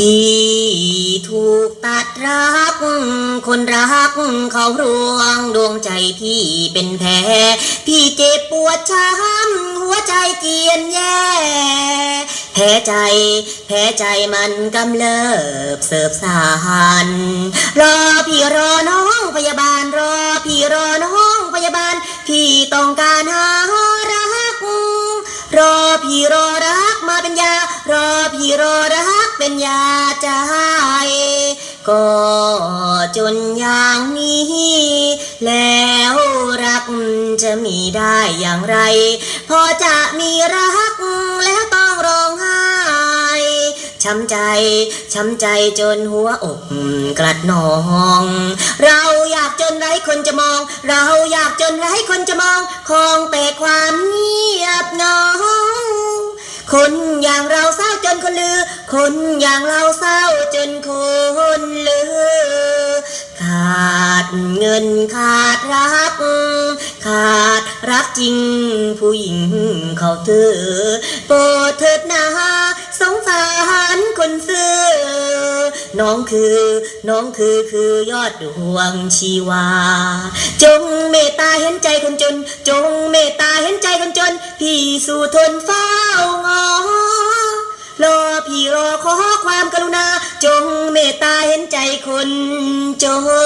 พี่ถูกตัดรัก คนรักเขารวงดวงใจพี่เป็นแผลพี่เจ็บปวดช้ำหัวใจเจียนแย่แพ้ใจแพ้ใจมันกำเริบเสิบสานรอพี่รอน้องพยาบาลรอพี่รอน้องพยาบาล พี่ต้องการหารัก รอพี่รอรักมาเป็นยารอพี่รอรัก เป็นยาใจ ก็จนอย่างนี้ แล้วรักจะมีได้อย่างไร พอจะมีรักแล้วต้องร้องไห้ช้ำใจ ช้ำใจจนหัวอกกลัดนอง เราอยากจนไร้คนจะมอง เราอยากจนไร้คนจะมอง คงแต่ความเงียบเหงา คนอย่างเราเศร้าจนคนลือ คนอย่างเราเศร้าจนคนลือ ขาดเงินขาดรัก ขาดรักจริง ผู้หญิงเขาเธอโปรดเถิดนาสงสารคนซื้อ น้องคือ น้องคือคือยอดดวงชีวา จงเมตตาเห็นใจคนจน จงเมตตาเห็นใจคนจน พี่สู่ทนเฝ้า พี่รอขอความกรุณา จงเมตตาเห็นใจคนจน